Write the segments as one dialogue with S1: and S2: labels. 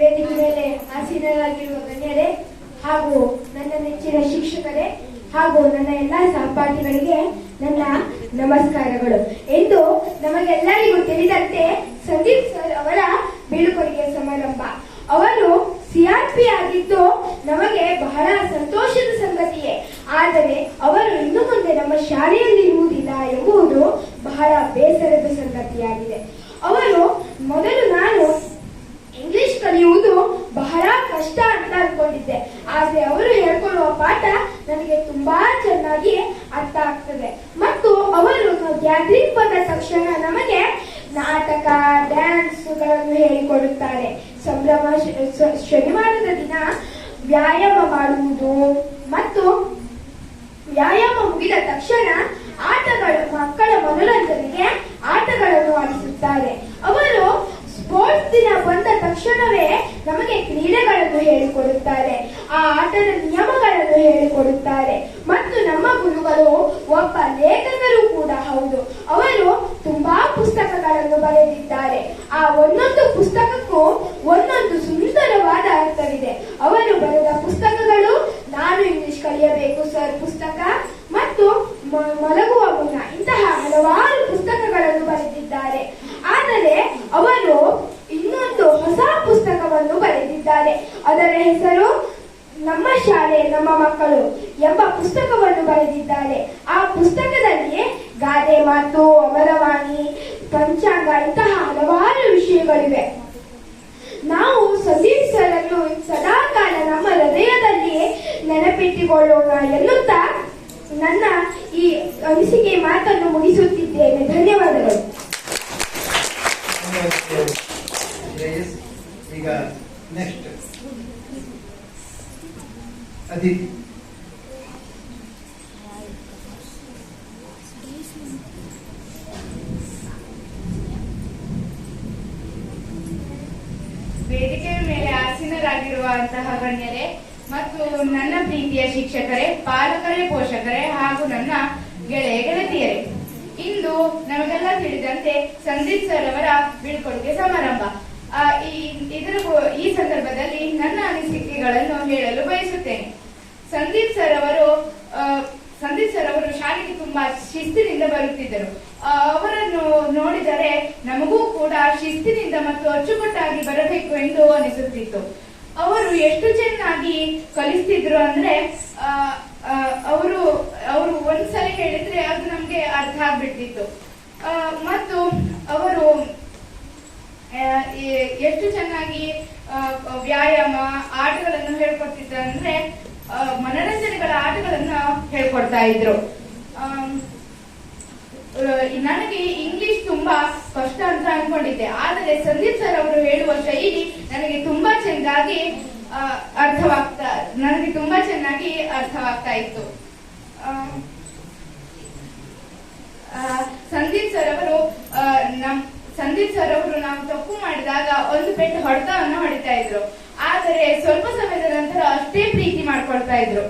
S1: ವೇದಿಕೆ ಮೇಲೆ ಆಸೀನರಾಗಿರುವ ಗಣ್ಯರೇ ಹಾಗೂ ನನ್ನ ನೆಚ್ಚಿನ ಶಿಕ್ಷಕರೇ ಹಾಗೂ ನನ್ನ ಎಲ್ಲ ಸಹಪಾಠಿಗಳಿಗೆ ನನ್ನ ನಮಸ್ಕಾರಗಳು. ಎಂದು ನಮಗೆಲ್ಲರಿಗೂ ತಿಳಿದಂತೆ ಸಂದೀಪ್ ಸರ್ ಅವರ ಬೀಳ್ಕೊಡುಗೆ ಸಮಾರಂಭ. ಅವರು ಸಿಆರ್ಪಿ ಆಗಿದ್ದು ನಮಗೆ ಬಹಳ ಸಂತೋಷದ ಸಂಗತಿಯೇ. ಆದರೆ ಅವರು ಇನ್ನು ಮುಂದೆ ನಮ್ಮ ಶಾಲೆಯಲ್ಲಿ ಇರುವುದಿಲ್ಲ ಎಂಬುದು ಬಹಳ ಬೇಸರದ ಸಂಗತಿಯಾಗಿದೆ. ಅವರು ಮೊದಲು ನಾನು ಇಂಗ್ಲಿಷ್ ಕಲಿಯುವುದು ಬಹಳ ಕಷ್ಟ ಅಂತ ಅನ್ಕೊಂಡಿದ್ದೆ. ಆದ್ರೆ ಅವರು ಹೇಳ್ಕೊಡುವ ಪಾಠ ನನಗೆ ತುಂಬಾ ಚೆನ್ನಾಗಿ ಅರ್ಥ ಆಗ್ತದೆ. ಮತ್ತು ಅವರು ಗ್ಯಾದರಿಂಗ್ ಬಂದ ತಕ್ಷಣ ನಮಗೆ ನಾಟಕ ಡ್ಯಾನ್ಸ್ಗಳನ್ನು ಹೇಳಿಕೊಡುತ್ತಾರೆ. ಸಂಭ್ರಮ ಶನಿವಾರದ ದಿನ ವ್ಯಾಯಾಮ ಮಾಡುವುದು ಮತ್ತು ವ್ಯಾಯಾಮ ಮುಗಿದ ತಕ್ಷಣ ಆಟಗಳು ಮಕ್ಕಳ ಮನೋರಂಜನೆಗೆ ಆಟಗಳನ್ನು ಆಡಿಸುತ್ತಾರೆ. ಅವರು ಸ್ಪೋರ್ಟ್ಸ್ ದಿನ ಬಂದ ತಕ್ಷಣವೇ ನಮಗೆ ಕ್ರೀಡೆಗಳನ್ನು ಹೇಳಿಕೊಡುತ್ತಾರೆ. ಆ ಆಟದ ನಿಯಮಗಳನ್ನು ಹೇಳಿಕೊಡುತ್ತಾರೆ ಮತ್ತು ನಮ್ಮ ಗುರುಗಳು ಒಬ್ಬ ಲೇಖಕರು ಕೂಡ ಹೌದು ಅವರು ತುಂಬಾ ಪುಸ್ತಕಗಳನ್ನು ಬರೆದಿದ್ದಾರೆ ಆ ಒಂದೊಂದು ಪುಸ್ತಕಕ್ಕೂ ಒಂದೊಂದು ಸುಂದರವಾದ ಅರ್ಥವಿದೆ ಅವರು ಬರೆದ ಪುಸ್ತಕಗಳು ನಾನು ಇಂಗ್ಲಿಷ್ ಕಲಿಯಬೇಕು ಸರ್ ಪುಸ್ತಕ ಮತ್ತು ಮ- ಮಲಗುವ ಮುನ್ನ ಇಂತಹ ಹಲವಾರು ಪುಸ್ತಕಗಳನ್ನು ಬರೆದಿದ್ದಾರೆ ಆದರೆ ಅವರು ಇನ್ನೊಂದು ಹೊಸ ಪುಸ್ತಕವನ್ನು ಬರೆದಿದ್ದಾರೆ ಅದರ ಹೆಸರು ನಮ್ಮ ಶಾಲೆ ನಮ್ಮ ಮಕ್ಕಳು ಎಂಬ ಬರೆದಿದ್ದಾರೆ ಆ ಪುಸ್ತಕದಲ್ಲಿ ಗಾದೆ ಮಾತು ಅಮರವಾಣಿ ಪಂಚಾಂಗ, ಇಂತಹ ಹಲವಾರು ವಿಷಯಗಳಿವೆ. ನಾವು ಅನ್ನು ಸದಾ ಕಾಲ ನಮ್ಮ ಹೃದಯದಲ್ಲಿ ನೆನಪಿಟ್ಟುಕೊಳ್ಳೋಣ ಎನ್ನುತ್ತಾ ನನ್ನ ಈ ಅನಿಸಿಕೆ ಮಾತನ್ನು ಮುಗಿಸುತ್ತಿದ್ದೇನೆ. ಧನ್ಯವಾದಗಳು.
S2: ಈಗ ನೆಕ್ಸ್ಟ್ ಅದಿತಿ
S3: ವೇದಿಕೆಯ ಮೇಲೆ ಆಸೀನರಾಗಿರುವಂತಹ ಗಣ್ಯರೇ ಮತ್ತು ನನ್ನ ಪ್ರೀತಿಯ ಶಿಕ್ಷಕರೇ, ಪಾಲಕರೇ, ಪೋಷಕರೇ ಹಾಗೂ ನನ್ನ ಗೆಳೆಯ ಗೆಳತಿಯರೇ, ಇಂದು ನಮಗೆಲ್ಲ ತಿಳಿದಂತೆ ಸಂದೀಪ್ ಸರ್ ಅವರ ಬೀಳ್ಕೊಡುಗೆ ಸಮಾರಂಭ. ಇದರ ಈ ಸಂದರ್ಭದಲ್ಲಿ ನನ್ನ ಅನಿಸಿಕೆಗಳನ್ನು ಹೇಳಲು ಬಯಸುತ್ತೇನೆ. ಸಂದೀಪ್ ಸರ್ ಅವರು ಸಂದೀಪ್ ಸರ್ ಅವರು ತುಂಬಾ ಶಿಸ್ತಿನಿಂದ ಬರುತ್ತಿದ್ದರು. ಅವರನ್ನು ನೋಡಿದರೆ ನಮಗೂ ಕೂಡ ಶಿಸ್ತಿನಿಂದ ಮತ್ತು ಅಚ್ಚುಕಟ್ಟಾಗಿ ಬರಬೇಕು ಎಂದು ಅನಿಸುತ್ತಿತ್ತು. ಅವರು ಎಷ್ಟು ಚೆನ್ನಾಗಿ ಕಲಿಸ್ತಿದ್ರು ಅಂದ್ರೆ ಅವರು ಅವರು ಒಂದ್ಸಲ ಹೇಳಿದ್ರೆ ಅದು ನಮ್ಗೆ ಅರ್ಥ ಆಗ್ಬಿಟ್ಟಿತ್ತು ಮತ್ತು ಅವರು ಎಷ್ಟು ಚೆನ್ನಾಗಿ ವ್ಯಾಯಾಮ, ಆಟಗಳನ್ನು ಹೇಳ್ಕೊಡ್ತಿದ್ರು ಅಂದ್ರೆ ಮನರಂಜನೆಗಳ ಆಟಗಳನ್ನು ಹೇಳ್ಕೊಡ್ತಾ ಇದ್ರು. ನನಗೆ ಇಂಗ್ಲಿಷ್ ತುಂಬಾ ಸ್ಪಷ್ಟ ಅಂತ ಅನ್ಕೊಂಡಿದ್ದೆ. ಆದರೆ ಸಂದೀಪ್ ಸರ್ ಅವರು ಹೇಳುವ ಶೈಲಿ ನನಗೆ ತುಂಬಾ ಚೆನ್ನಾಗಿ ಅರ್ಥವಾಗ್ತಾ, ನನಗೆ ತುಂಬಾ ಚೆನ್ನಾಗಿ ಅರ್ಥವಾಗ್ತಾ ಇತ್ತು. ಸಂದೀಪ್ ಸರ್ ಅವರು ನಮ್, ಸಂದೀಪ್ ಸರ್ ಅವರು ನಾವು ತಪ್ಪು ಮಾಡಿದಾಗ ಒಂದು ಪೆಟ್ಟು ಹೊಡೆತವನ್ನು ಹೊಡಿತಾ ಇದ್ರು. ಆದರೆ ಸ್ವಲ್ಪ ಸಮಯದ ನಂತರ ಅಷ್ಟೇ ಪ್ರೀತಿ ಮಾಡ್ಕೊಳ್ತಾ ಇದ್ರು.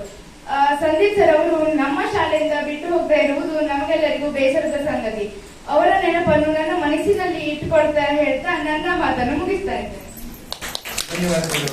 S3: ಸಂದೀಪ್ ಸರ್ ಅವರು ನಮ್ಮ ಶಾಲೆಯಿಂದ ಬಿಟ್ಟು ಹೋಗ್ತಾ ಇರುವುದು ನಮಗೆಲ್ಲರಿಗೂ ಬೇಸರದ ಸಂಗತಿ. ಅವರ ನೆನಪನ್ನು ನನ್ನ ಮನಸ್ಸಿನಲ್ಲಿ ಇಟ್ಟುಕೊಳ್ತಾ ಹೇಳ್ತಾ ನನ್ನ ಮಾತನ್ನು ಮುಗಿಸ್ತಾ ಇದ್ದೇನೆ
S2: ಧನ್ಯವಾದಗಳು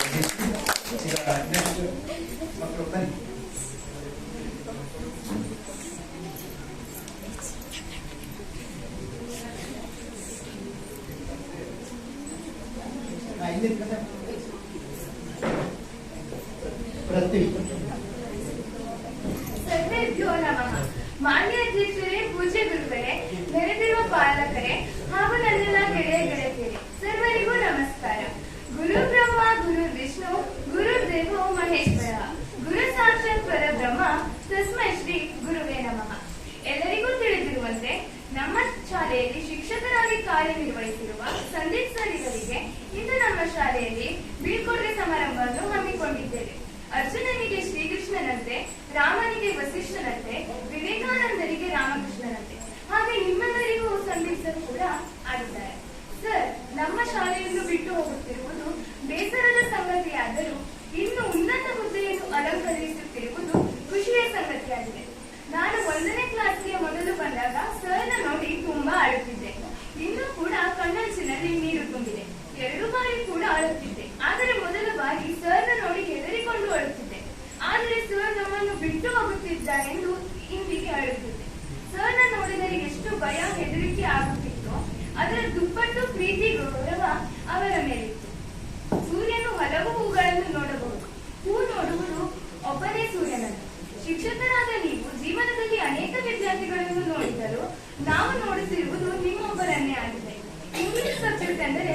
S4: ವಿದ್ಯಾರ್ಥಿಗಳನ್ನು ನೋಡಿದರು ನಾವು ನೋಡುತ್ತಿರುವುದು ನಿಮ್ಮೊಬ್ಬರನ್ನೇ ಆಗಿದೆ. ಇಂಗ್ಲಿಷ್ ಸಬ್ಜೆಕ್ಟ್ ಅಂದರೆ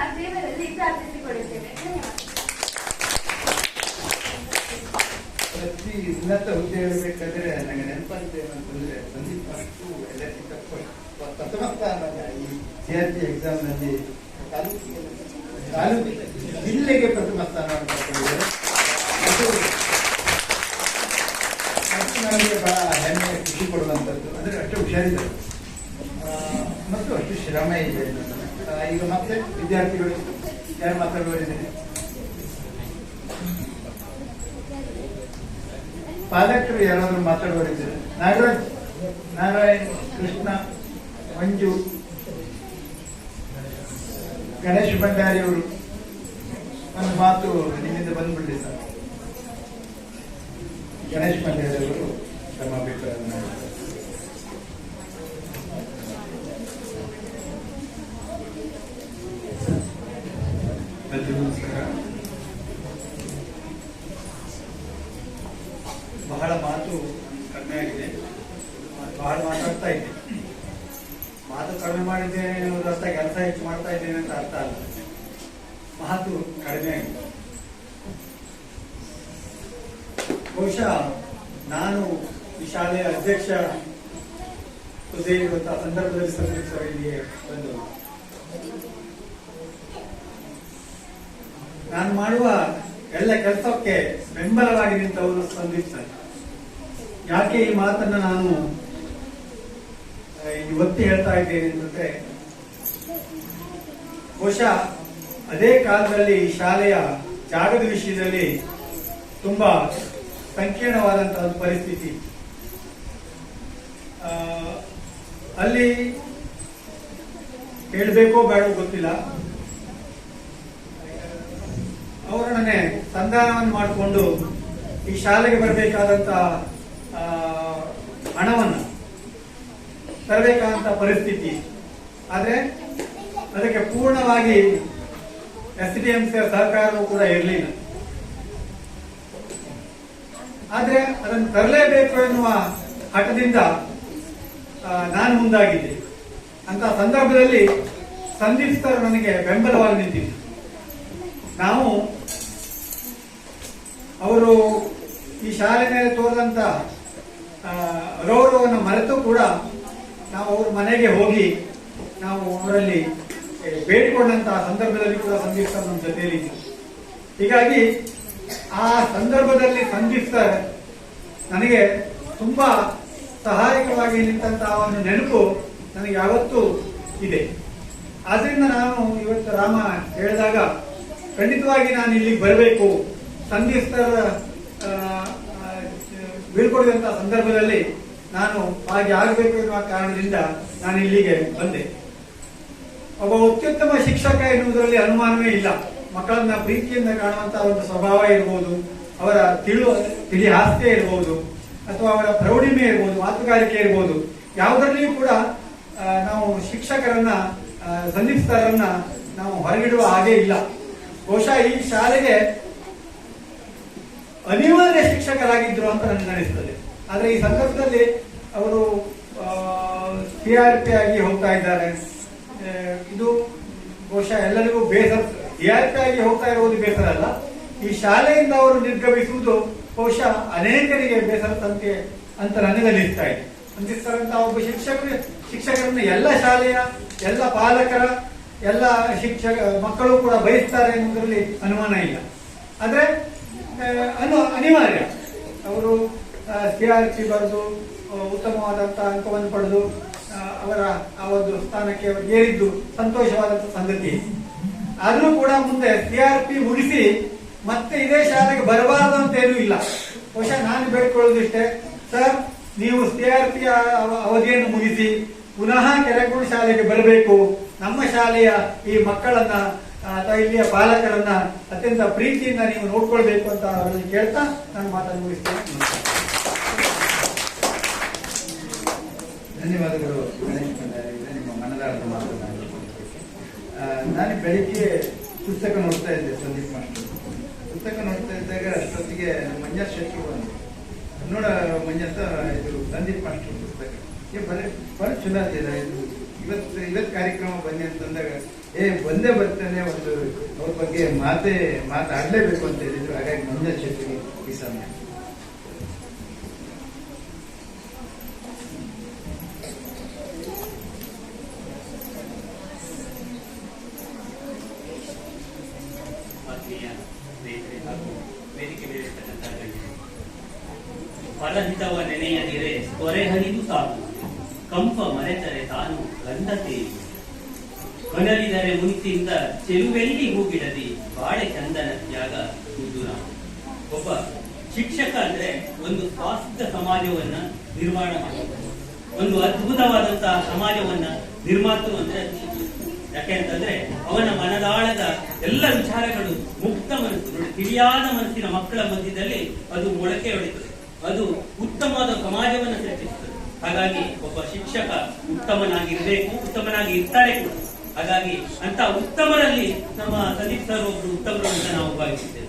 S4: ಧನ್ಯವಾದ
S2: ಪ್ರತಿ ಉನ್ನತ ಹುದ್ದೆ ಇರಬೇಕಾದ್ರೆ ನನಗೆ ನೆನಪಂತೆ ಅಂತಂದ್ರೆ ಸಂದೀಪ್ ಅಷ್ಟು ಎಲ್ಲಕ್ಕಿಂತ ಪ್ರಥಮ ಸ್ಥಾನ ಈ ಸಿ ಆರ್ ಪಿ ಎಕ್ಸಾಮ್ನಲ್ಲಿ ತಾಲೂಕು ಜಿಲ್ಲೆಗೆ ಪ್ರಥಮ ಸ್ಥಾನ ನನಗೆ ಬಹಳ ಹೆಮ್ಮೆ, ಖುಷಿ ಕೊಡುವಂಥದ್ದು. ಅಂದ್ರೆ ಅಷ್ಟು ಹುಷಾರಿದ್ದಾರೆ ಆ, ಮತ್ತು ಅಷ್ಟು ಶ್ರಮ ಇದೆ ಆ, ಈಗ ಮತ್ತೆ ವಿದ್ಯಾರ್ಥಿಗಳು ಯಾರು ಮಾತಾಡುವರಿದ್ದಾರೆ ಪಾಲಕರು ಯಾರಾದರೂ ಮಾತಾಡುವರಿದ್ದಾರೆ ನಾಗರಾಜ್, ನಾರಾಯಣ್, ಕೃಷ್ಣ, ಮಂಜು, ಗಣೇಶ್ ಭಂಡಾರಿ ಅವರು ನನ್ನ ಮಾತು ನಿಮ್ಮಿಂದ ಸರ್ ಗಣೇಶ್ ಭಂಡಾರಿ ಅವರು ತಮ್ಮ ಅಭಿಪ್ರಾಯವನ್ನು
S5: ಬಹಳ ಮಾತು ಕಡಿಮೆ ಆಗಿದೆ. ಬಹಳ ಮಾತಾಡ್ತಾ ಇದ್ದೆ. ಮಾತು ಕಡಿಮೆ ಮಾಡಿದ್ದೇನೆ ಅನ್ನೋದು ಅರ್ಥ ಕೆಲಸ ಹೆಚ್ಚು ಮಾಡ್ತಾ ಇದ್ದೇನೆ ಅಂತ ಅರ್ಥ ಅಲ್ಲ. ಮಾತು ಕಡಿಮೆ ಆಗಿದೆ. ಬಹುಶಃ ನಾನು ಈ ಶಾಲೆಯ ಅಧ್ಯಕ್ಷ ಹುದ್ದೆ ಇರುವಂತಹ ಸಂದರ್ಭದಲ್ಲಿ ಸರ್ ಇಲ್ಲಿಗೆ ಬಂದು, ನಾನು ಮಾಡುವ ಎಲ್ಲ ಕೆಲಸಕ್ಕೆ ಬೆಂಬಲವಾಗಿ ನಿಂತವರು ಸಂದೀಪ್ ಸರ್ ಯಾಕೆ ಈ ಮಾತನ್ನ ನಾನು ಒತ್ತಿ ಹೇಳ್ತಾ ಇದ್ದೇನೆ ಅಂತಂದ್ರೆ ಬಹುಶಃ ಅದೇ ಕಾಲದಲ್ಲಿ ಶಾಲೆಯ ಜಾಗದ ವಿಷಯದಲ್ಲಿ ತುಂಬಾ ಸಂಕೀರ್ಣವಾದಂತಹ ಪರಿಸ್ಥಿತಿ. ಅಲ್ಲಿ ಹೇಳಬೇಕೋ ಬೇಡವೋ ಗೊತ್ತಿಲ್ಲ. ಅವರೊಡನೆ ಸಂಧಾನವನ್ನು ಮಾಡಿಕೊಂಡು ಈ ಶಾಲೆಗೆ ಬರಬೇಕಾದಂತ ಹಣವನ್ನು ತರಬೇಕಾದಂತ ಪರಿಸ್ಥಿತಿ. ಆದರೆ ಅದಕ್ಕೆ ಪೂರ್ಣವಾಗಿ ಎಸ್ ಡಿ ಎಂ ಸಿಯ ಸಹಕಾರವೂ ಕೂಡ ಇರಲಿಲ್ಲ. ಆದರೆ ಅದನ್ನು ತರಲೇಬೇಕು ಎನ್ನುವ ಹಠದಿಂದ ನಾನು ಮುಂದಾಗಿದ್ದೆ. ಅಂತ ಸಂದರ್ಭದಲ್ಲಿ ಸಂದೀಪ್ ಸರ್ ನನಗೆ ಬೆಂಬಲವಾಗಿ ನಿಂತಿದ್ದೆ ನಾವು ಅವರು ಈ ಶಾಲೆ ಮೇಲೆ ತೋರಿದಂತ ಆ, ಗೌರವವನ್ನು ಮರೆತು ಕೂಡ ನಾವು ಅವ್ರ ಮನೆಗೆ ಹೋಗಿ ನಾವು ಅವರಲ್ಲಿ ಬೇಡಿಕೊಂಡಂತಹ ಸಂದರ್ಭದಲ್ಲಿ ಕೂಡ ಸಂದೀಪ್ ಸರ್ ನಮ್ಮ ಜೊತೆಯಲ್ಲಿ ಇದ್ರು. ಹೀಗಾಗಿ ಆ ಸಂದರ್ಭದಲ್ಲಿ ಸಂದೀಪ್ ಸರ್ ನನಗೆ ತುಂಬಾ ಸಹಾಯಕವಾಗಿ ನಿಂತಹ ಒಂದು ನೆನಪು ನನಗೆ ಯಾವತ್ತೂ ಇದೆ ಆದ್ರಿಂದ ನಾನು ಇವತ್ತು ರಾಮ ಹೇಳಿದಾಗ ಖಂಡಿತವಾಗಿ ನಾನು ಇಲ್ಲಿಗೆ ಬರಬೇಕು ಆ, ಬೀಳ್ಕೊಡಿದಂತಹ ಸಂದರ್ಭದಲ್ಲಿ ನಾನು ಹಾಗೆ ಆಗಬೇಕು ಎನ್ನುವ ಕಾರಣದಿಂದ ನಾನು ಇಲ್ಲಿಗೆ ಬಂದೆ. ಒಬ್ಬ ಅತ್ಯುತ್ತಮ ಶಿಕ್ಷಕ ಎನ್ನುವುದರಲ್ಲಿ ಅನುಮಾನವೇ ಇಲ್ಲ. ಮಕ್ಕಳನ್ನ ಪ್ರೀತಿಯಿಂದ ಕಾಣುವಂತಹ ಒಂದು ಸ್ವಭಾವ ಇರಬಹುದು ಅವರ ತಿಳು ತಿಳಿ ಹಾಸ್ಯ ಇರಬಹುದು ಅಥವಾ ಅವರ ಪ್ರೌಢಿಮೆ ಇರಬಹುದು ಮಾತುಗಾರಿಕೆ ಇರಬಹುದು ಯಾವುದರಲ್ಲಿಯೂ ಕೂಡ ನಾವು ಶಿಕ್ಷಕರನ್ನ ಸಂಧಿಸ್ತಾರನ್ನ ನಾವು ಹೊರಗಿಡುವ ಹಾಗೆ ಇಲ್ಲ. ಬಹುಶಃ ಈ ಶಾಲೆಗೆ ಅನಿವಾರ್ಯ ಶಿಕ್ಷಕರಾಗಿದ್ರು ಅಂತ ನನಗೆ ಅನಿಸ್ತದೆ. ಆದ್ರೆ ಈ ಸಂದರ್ಭದಲ್ಲಿ ಅವರು ಸಿ ಆರ್ ಪಿ ಆಗಿ ಹೋಗ್ತಾ ಇದ್ದಾರೆ. ಇದು ಬಹುಶಃ ಎಲ್ಲರಿಗೂ ಬೇಸರ ಸಿ ಆರ್ ಪಿ ಆಗಿ ಹೋಗ್ತಾ ಇರುವುದು ಬೇಸರ ಅಲ್ಲ. ಈ ಶಾಲೆಯಿಂದ ಅವರು ನಿರ್ಗಮಿಸುವುದು ಬಹುಶಃ ಅನೇಕರಿಗೆ ಬೇಸರ ಸಂಖ್ಯೆ ಅಂತ ನನಗೆ ಅನಿಸ್ತಾ ಇದೆ. ಅಂದಿಸ್ತರಂತ ಒಬ್ಬ ಶಿಕ್ಷಕರು, ಶಿಕ್ಷಕರನ್ನು ಎಲ್ಲ ಶಾಲೆಯ ಎಲ್ಲ ಪಾಲಕರ, ಎಲ್ಲ ಶಿಕ್ಷಕ, ಮಕ್ಕಳು ಕೂಡ ಬಯಸ್ತಾರೆ ಎನ್ನುವುದರಲ್ಲಿ ಅನುಮಾನ ಇಲ್ಲ. ಆದ್ರೆ ಅನು ಅನಿವಾರ್ಯ. ಅವರು ಸಿ ಆರ್ ಪಿ ಬರೆದು ಆ, ಉತ್ತಮವಾದಂತಹ ಅಂಕವನ್ನು ಪಡೆದು ಅವರ ಆ ಒಂದು ಸ್ಥಾನಕ್ಕೆ ಅವರು ಏರಿದ್ದು ಸಂತೋಷವಾದಂತಹ ಸಂಗತಿ. ಆದರೂ ಕೂಡ ಮುಂದೆ ಸಿ ಆರ್ ಪಿ ಮುಗಿಸಿ ಮತ್ತೆ ಇದೇ ಶಾಲೆಗೆ ಬರಬಾರದು ಅಂತ ಏನೂ ಇಲ್ಲ. ಬಹುಶಃ ನಾನು ಬೇಡ್ಕೊಳ್ಳೋದಿಷ್ಟೇ ಸರ್ ನೀವು ಸಿ ಆರ್ ಪಿ ಅವಧಿಯನ್ನು ಮುಗಿಸಿ ಪುನಃ ಕೆರೆಗೋಡು ಶಾಲೆಗೆ ಬರಬೇಕು. ನಮ್ಮ ಶಾಲೆಯ ಈ ಮಕ್ಕಳನ್ನ ಅಥವಾ ಇಲ್ಲಿಯ ಬಾಲಕರನ್ನ ಅತ್ಯಂತ ಪ್ರೀತಿಯಿಂದ ನೀವು ನೋಡ್ಕೊಳ್ಬೇಕು ಅಂತ ಅವರಲ್ಲಿ ಕೇಳ್ತಾ ನಾನು ಮಾತನ್ನು ಮುಗಿಸ್ತೇನೆ.
S2: ಧನ್ಯವಾದಗಳು ನಿಮ್ಮ ಮನದಾಳದ ಮಾತು ನಾನು ಬೆಳಿಗ್ಗೆ ಪುಸ್ತಕ ನೋಡ್ತಾ ಇದ್ದೆ ಸಂದೀಪ್ ಮಾಸ್ಟರ್. ಪುಸ್ತಕ ನೋಡ್ತಾ ಇದ್ದಾಗ ಅಷ್ಟೊತ್ತಿಗೆ ಮಂಜ ಶೆಟ್ಟಿ ಬಂದು ನೋಡ ಮಂಜಾತ ಇದು ಸಂದೀಪ್ ಮಾಸ್ಟರ್ ಪುಸ್ತಕ. ಬರೀ ಬರೀ ಅದಿಲ್ಲ ಇದು ಇವತ್ತು ಇವತ್ತು ಕಾರ್ಯಕ್ರಮ ಬನ್ನಿ ಅಂತಂದಾಗ ಏ ಬಂದೇ ಬರ್ತೇನೆ ಒಂದು ಅವ್ರ ಬಗ್ಗೆ ಮಾತೆ, ಮಾತಾಡಲೇಬೇಕು ಅಂತ ಹೇಳಿದ್ರು. ಹಾಗಾಗಿ ನನ್ನ ಶೆಟ್ಟಿ ಈ ಸಮಯ.
S6: ಪರಹಿತವ ತೊರೆ ಹರಿದು ಸಾಕು ಕಂಪ ಮರೆತರೆ ತಾನು ಗಂಧ ಕನಲಿದರೆ ಮುಂಚಿಂದ ಚೆಲುವೆಲ್ಲಿ ಹೂಗಿಡದಿ ಬಾಳೆ ಚಂದನ ತ್ಯಾಗ ಮುದ್ದು ನಾವು ಒಬ್ಬ ಶಿಕ್ಷಕ ಅಂದ್ರೆ ಒಂದು ಸ್ವಾಸ್ಥ್ಯ ಸಮಾಜವನ್ನ ನಿರ್ಮಾಣ ಮಾಡಬಹುದು ಒಂದು ಅದ್ಭುತವಾದಂತಹ ಸಮಾಜವನ್ನ ನಿರ್ಮಾತು ಅಂದ್ರೆ ಯಾಕೆ ಅಂತಂದ್ರೆ ಯಾಕೆಂತಂದ್ರೆ ಅವನ ಮನದಾಳದ ಎಲ್ಲ ವಿಚಾರಗಳು ಮುಕ್ತ ಮನಸ್ಸು. ತಿಳಿಯಾದ ಮನಸ್ಸಿನ ಮಕ್ಕಳ ಮಧ್ಯದಲ್ಲಿ ಅದು ಮೊಳಕೆ ಹೊಡೆಯುತ್ತದೆ ಅದು ಉತ್ತಮವಾದ ಸಮಾಜವನ್ನು ಸೃಷ್ಟಿಸುತ್ತದೆ ಹಾಗಾಗಿ ಒಬ್ಬ ಶಿಕ್ಷಕ ಉತ್ತಮನಾಗಿರಬೇಕು, ಉತ್ತಮನಾಗಿ ಇರ್ತಾರೆ ಹಾಗಾಗಿ ಅಂತ ಉತ್ತಮರಲ್ಲಿ ನಮ್ಮ ಸಂದೀಪ್ ಸರ್ ಒಬ್ರು ಉತ್ತಮರು ಅಂತ ನಾವು ಭಾವಿಸಿದ್ದೇವೆ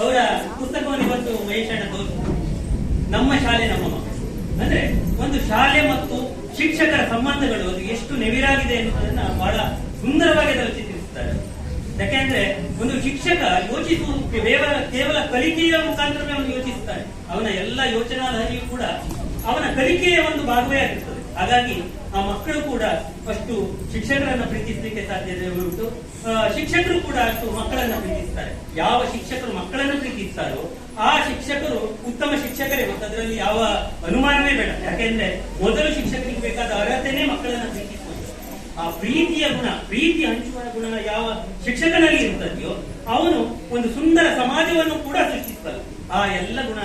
S6: ಅವರ ಪುಸ್ತಕವನ್ನು ಇವತ್ತು ಮಹೇಶಣ್ಣ ತೋರಿಸಿದ್ರು ನಮ್ಮ ಶಾಲೆ ನಮ್ಮ ಮಕ್ಕಳು. ಅಂದ್ರೆ ಒಂದು ಶಾಲೆ ಮತ್ತು ಶಿಕ್ಷಕರ ಸಂಬಂಧಗಳು ಅದು ಎಷ್ಟು ನೆವಿರಾಗಿದೆ ಎನ್ನುವುದನ್ನ ಬಹಳ ಸುಂದರವಾಗಿ ಅದರಲ್ಲಿ ಚಿತ್ರಿಸುತ್ತಾರೆ. ಯಾಕೆಂದ್ರೆ ಒಂದು ಶಿಕ್ಷಕ ಯೋಚಿಸುವ ಕೇವಲ ಕಲಿಕೆಯ ಮುಖಾಂತರವೇ ಅವನು ಯೋಚಿಸುತ್ತಾನೆ. ಅವನ ಎಲ್ಲ ಯೋಚನಾ ಕೂಡ ಅವನ ಕಲಿಕೆಯ ಒಂದು ಭಾಗವೇ ಆಗಿರ್ತದೆ. ಹಾಗಾಗಿ ಆ ಮಕ್ಕಳು ಕೂಡ ಫಸ್ಟ್ ಶಿಕ್ಷಕರನ್ನ ಪ್ರೀತಿಸಲಿಕ್ಕೆ ಸಾಧ್ಯತೆ ಉಂಟು ಶಿಕ್ಷಕರು ಕೂಡ ಅಷ್ಟು ಮಕ್ಕಳನ್ನ ಪ್ರೀತಿಸ್ತಾರೆ. ಯಾವ ಶಿಕ್ಷಕರು ಮಕ್ಕಳನ್ನ ಪ್ರೀತಿಸ್ತಾರೋ, ಆ ಶಿಕ್ಷಕರು ಉತ್ತಮ ಶಿಕ್ಷಕರೇ. ಮತ್ತು ಅದರಲ್ಲಿ ಯಾವ ಅನುಮಾನವೇ ಬೇಡ. ಯಾಕೆಂದ್ರೆ ಮೊದಲು ಶಿಕ್ಷಕರಿಗೆ ಬೇಕಾದ ಅರ್ಹತೆನೇ ಮಕ್ಕಳನ್ನ ಪ್ರೀತಿಸ್ತಾರೆ ಆ ಪ್ರೀತಿಯ ಗುಣ, ಪ್ರೀತಿ ಹಂಚುವ ಗುಣ ಯಾವ ಶಿಕ್ಷಕನಲ್ಲಿ ಇರ್ತದೆಯೋ ಅವನು ಒಂದು ಸುಂದರ ಸಮಾಜವನ್ನು ಕೂಡ ಸೃಷ್ಟಿಸ್ತಾನೆ. ಆ ಎಲ್ಲ ಗುಣ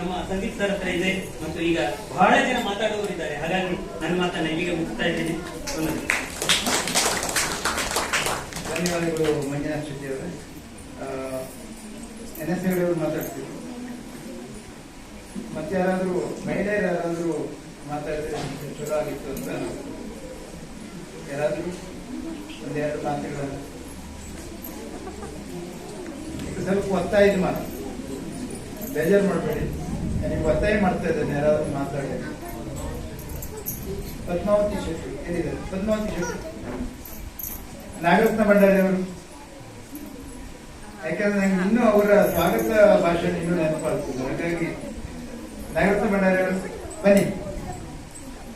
S6: ನಮ್ಮ ಸಂಗೀತ ಸರ್ ಹತ್ರ ಇದೆ ಮತ್ತು ಈಗ ಬಹಳ ಜನ ಮಾತಾಡುವವರಿದ್ದಾರೆ ಹಾಗಾಗಿ ನನ್ನ ಮಾತನ್ನ ಇಲ್ಲಿಗೆ ಮುಗಿಸ್ತಾ ಇದ್ದೀನಿ.
S2: ಧನ್ಯವಾದಗಳು ಮಂಜುನಾಥ್ ಶೆಟ್ಟಿ ಅವರೇ. ಎನ್ ಎಸ್ ಅವರು ಮಾತಾಡ್ತಿದ್ರು ಮತ್ತೆ ಯಾರಾದರೂ ಮಹಿಳೆಯರು ಯಾರಾದರೂ ಮಾತಾಡಿದ್ರೆ ಚಲೋ ಆಗಿತ್ತು ಅಂತ ಯಾರಾದರೂ ಒಂದೆರಡು ಮಾತುಗಳನ್ನು. ಸ್ವಲ್ಪ ಒತ್ತಾಯದ ಮಾತು ಬೇಜಾರು ಮಾಡಬೇಡಿ. ನನಗೆ ಒತ್ತಾಯ ಮಾಡ್ತಾ ಇದ್ದೇನೆ, ಯಾರಾದ್ರೂ ಮಾತಾಡಿ. ಪದ್ಮಾವತಿ ಶೆಟ್ಟಿ ಏನಿದೆ ಪದ್ಮಾವತಿ ಶೆಟ್ಟಿ. ನಾಗರತ್ನ ಭಂಡಾರಿ ಯಾಕಂದ್ರೆ ನಂಗೆ ಇನ್ನೂ ಅವರ ಸ್ವಾಗತ ಭಾಷಣ ಇನ್ನೂ ನೆನಪಾಗ್ತದೆ. ಹಾಗಾಗಿ ನಾಗರತ್ನ ಭಂಡಾರಿ ಅವರು, ಬನ್ನಿ.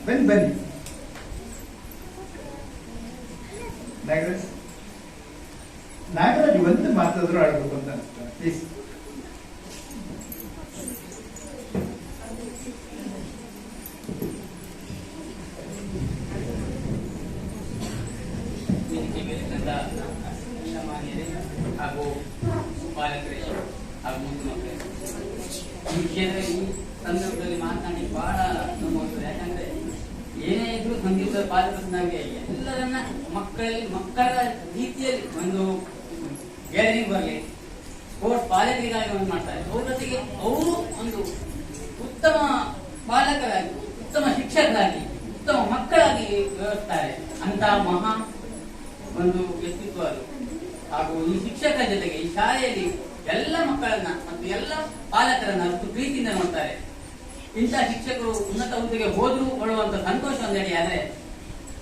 S2: ಬನ್ನಿ ಬನ್ನಿ. ನಾಗರಾಜ್ ನಾಗರಾಜ್ ಒಂದು ಮಾತಾದ್ರೂ ಆಡ್ಬೇಕು ಅಂತ ಪ್ಲೀಸ್
S7: ವೇದಿಕೆ ಮೇಲಿದ್ದಂತ ಸಾಮಾನ್ಯರೇ ಹಾಗೂ ಪಾಲಕರಿಗೆ ಹಾಗೂ ಮುದ್ದು ಮಕ್ಕಳಿಗೆ ಈ ಈ ಸಂದರ್ಭದಲ್ಲಿ ಮಾತನಾಡಿ ಬಹಳ ನೋವಾಗ್ತದೆ ಯಾಕಂದ್ರೆ ಏನೇ ಇದ್ರು ಸಂಗೀತ ಪಾಲಕರನ್ನಾಗಿ ಎಲ್ಲರನ್ನ ಮಕ್ಕಳಲ್ಲಿ, ಮಕ್ಕಳ ರೀತಿಯಲ್ಲಿ ಒಂದು ಗ್ಯಾದರಿಂಗ್ ಬರಲಿ ಸ್ಪೋರ್ಟ್ಸ್ ಪಾಲಕರಿಗಾಗಿ ಒಂದು ಮಾಡ್ತಾರೆ. ಅವ್ರ ಜೊತೆಗೆ ಅವರು ಒಂದು ಉತ್ತಮ ಪಾಲಕರಾಗಿ, ಉತ್ತಮ ಶಿಕ್ಷಕರಾಗಿ, ಉತ್ತಮ ಮಕ್ಕಳಾಗಿ ವ್ಯವಸ್ಥೆ ಅಂತ ಮಹಾ ಒಂದು ವ್ಯಕ್ತಿತ್ವ ಅದು. ಹಾಗೂ ಈ ಶಿಕ್ಷಕರ ಜೊತೆಗೆ ಈ ಶಾಲೆಯಲ್ಲಿ ಎಲ್ಲ ಮಕ್ಕಳನ್ನ ಮತ್ತು ಎಲ್ಲ ಪಾಲಕರನ್ನ ಅಷ್ಟು ಪ್ರೀತಿಯಿಂದ ನೋಡ್ತಾರೆ. ಇಂಥ ಶಿಕ್ಷಕರು ಉನ್ನತ ಹುದ್ದೆಗೆ ಹೋದ್ರು ಕೊಡುವಂತ ಸಂತೋಷ ಒಂದೆಡೆ ಆದ್ರೆ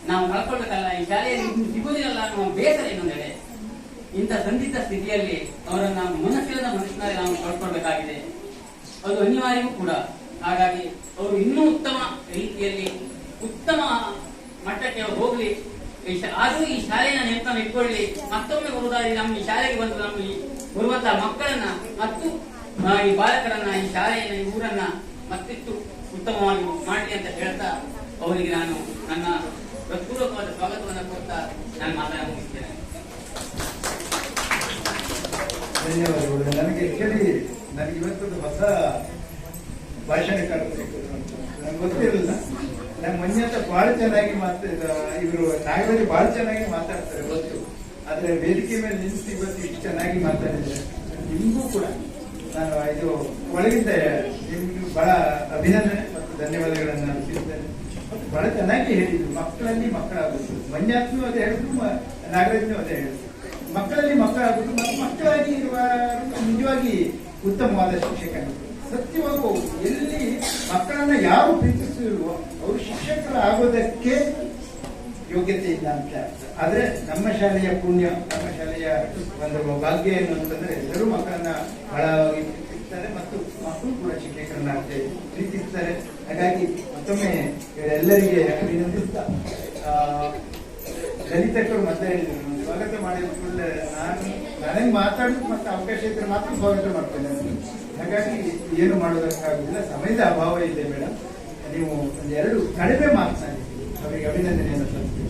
S7: ನಾವು ಕಳ್ಕೊಳ್ಬೇಕಲ್ಲ ಈ ಶಾಲೆಯಲ್ಲಿ ಸಿಗುವುದಿಲ್ಲ ಅನ್ನುವ ಬೇಸರ ಇನ್ನೊಂದೆಡೆ. ಇಂಥ ಸಂದಿಗ್ಧ ಸ್ಥಿತಿಯಲ್ಲಿ ಅವರನ್ನ ಮನಸ್ಸಿಲ್ಲದ ಮನಸ್ಸಿನಲ್ಲಿ ನಾವು ಕಳ್ಕೊಳ್ಬೇಕಾಗಿದೆ. ಅದು ಅನಿವಾರ್ಯವೂ ಕೂಡ. ಹಾಗಾಗಿ ಅವರು ಇನ್ನೂ ಉತ್ತಮ ರೀತಿಯಲ್ಲಿ ಉತ್ತಮ ಮಟ್ಟಕ್ಕೆ ಹೋಗ್ಲಿ. ಆದ್ರೂ ಈ ಶಾಲೆಯ ನೆನಪನ್ನು ಇಟ್ಕೊಳ್ಳಿ. ಮತ್ತೊಮ್ಮೆ ಬರುವುದಾದ್ರೆ ನಮ್ಮ ಈ ಶಾಲೆಗೆ ಬಂದು ನಮ್ಮ ಈ ಬರುವಂತಹ ಮಕ್ಕಳನ್ನ ಮತ್ತು ಈ ಬಾಲಕರನ್ನ, ಈ ಶಾಲೆಯನ್ನ, ಈ ಊರನ್ನ ಮತ್ತಿಷ್ಟು ಉತ್ತಮವಾಗಿ ಮಾಡಲಿ ಅಂತ ಹೇಳ್ತಾ ಅವರಿಗೆ ನಾನು ನನ್ನ ಹೃತ್ಪೂರ್ವಕವಾದ ಸ್ವಾಗತವನ್ನು ಕೊಡ್ತಾ ನಾನು ಮಾತನಾಡ ಮುಗಿಸ್ತೇನೆ
S2: ಧನ್ಯವಾದಗಳು. ನನಗೆ ಆಕ್ಚುಲಿ ನನಗೆ ಇವತ್ತೊಂದು ಹೊಸ ಭಾಷಣ ನಂಗೆ ಗೊತ್ತಿರಲಿಲ್ಲ ನಂಗೆ ಮಂಜಾತ ಬಹಳ ಚೆನ್ನಾಗಿ ಮಾತಾ ಇವರು ನಾಗರಾಜ್ ಬಹಳ ಚೆನ್ನಾಗಿ ಮಾತಾಡ್ತಾರೆ ಗೊತ್ತು. ಆದ್ರೆ ವೇದಿಕೆ ಮೇಲೆ ನಿಂತು ಇವತ್ತು ಇಷ್ಟು ಚೆನ್ನಾಗಿ ಮಾತಾಡಿದ್ರೆ. ನಿಮಗೂ ಕೂಡ. ನಾನು ಇದು ಒಳಗಿಂದ, ನಿಮ್ಗೆ ಬಹಳ ಅಭಿನಂದನೆ ಮತ್ತು ಧನ್ಯವಾದಗಳನ್ನು ಅರ್ಪಿಸ್ತೇನೆ ಬಹಳ ಚೆನ್ನಾಗಿ ಹೇಳಿದ್ರು. ಮಕ್ಕಳಲ್ಲಿ ಮಕ್ಕಳಾಗುವುದು ಮಂಜಾತ್ನು ಅದೇ ಹೇಳಿದ್ರು ನಾಗರಾಜ್ನೂ ಅದೇ ಹೇಳಿದ್ರು ಮಕ್ಕಳಲ್ಲಿ ಮಕ್ಕಳಾಗುವುದು ಮತ್ತು ಮಕ್ಕಳಾಗಿ ಇರುವ ನಿಜವಾಗಿ ಉತ್ತಮವಾದ ಶಿಕ್ಷಕರು. ಸತ್ಯವಾಗೂ ಎಲ್ಲಿ ಮಕ್ಕಳನ್ನ ಯಾರು ಪ್ರೀತಿಸುವ ಅವರು ಶಿಕ್ಷಕರು ಆಗೋದಕ್ಕೆ ಯೋಗ್ಯತೆ ಇಲ್ಲ ಅಂತ ಅರ್ಥ. ಆದ್ರೆ ನಮ್ಮ ಶಾಲೆಯ ಪುಣ್ಯ, ನಮ್ಮ ಶಾಲೆಯ ಒಂದು ಭಾಗ್ಯ ಏನು ಅಂತಂದ್ರೆ ಎಲ್ಲರೂ ಮಕ್ಕಳನ್ನ ಬಹಳವಾಗಿ ಪ್ರೀತಿಸ್ತಾರೆ ಮತ್ತು ಮಕ್ಕಳು ಕೂಡ ಶಿಕ್ಷಕರನ್ನ ಪ್ರೀತಿಸ್ತಾರೆ ಹಾಗಾಗಿ ಮತ್ತೊಮ್ಮೆ ಎಲ್ಲರಿಗೆ ಅಭಿನಂದಿಸ್ತಾ ಲಲಿತಕ್ಕರು ಮತ್ತೆ ಹೇಳಿದ್ರು "ನಾನು ಸ್ವಾಗತ ಮಾಡಿದ ಕೂಡಲೇ ನಾನು ನನಗೆ ಮಾತಾಡೋದು ಮತ್ತೆ ಅವಕಾಶ ಇದ್ರೆ ಮಾತ್ರ ಸ್ವಾಗತ ಮಾಡ್ತೇನೆ. ಹಾಗಾಗಿ ಏನು ಮಾಡೋದಕ್ಕಾಗುದಿಲ್ಲ ಸಮಯದ ಅಭಾವ ಇದೆ ಮೇಡಮ್ ನೀವು ಒಂದು ಎರಡು ಕಡಿಮೆ ಆಗಿದ್ದೀರಿ ಅವರಿಗೆ ಅಭಿನಂದನೆಯನ್ನು ಸಲ್ಲಿಸ್ತೀನಿ.